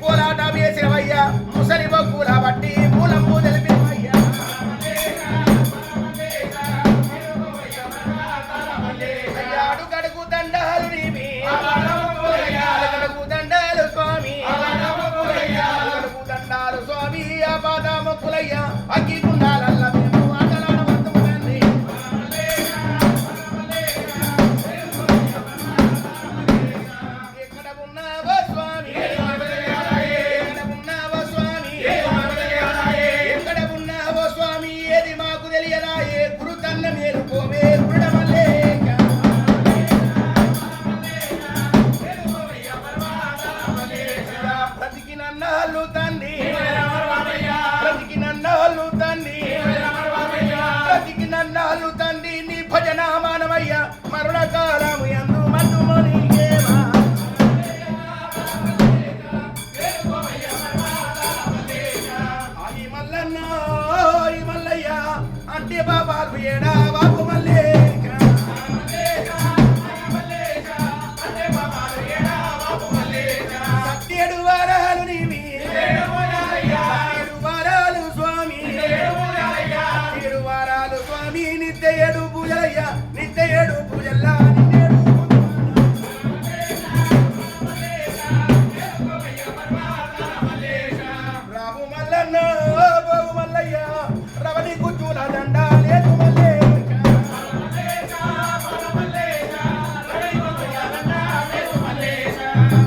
కోలాటం వేసేవయ్యా ముసలి బొగ్గుల బట్టి మూలంబు తెలిపినవయ్యా. అయ్యాడు కడుగు దండాలు నీవి కడుగు దండాలు స్వామి. కడుగు దండాలు స్వామి. ఆ పాద మొక్కులయ్యా carne, quiero comer. get up.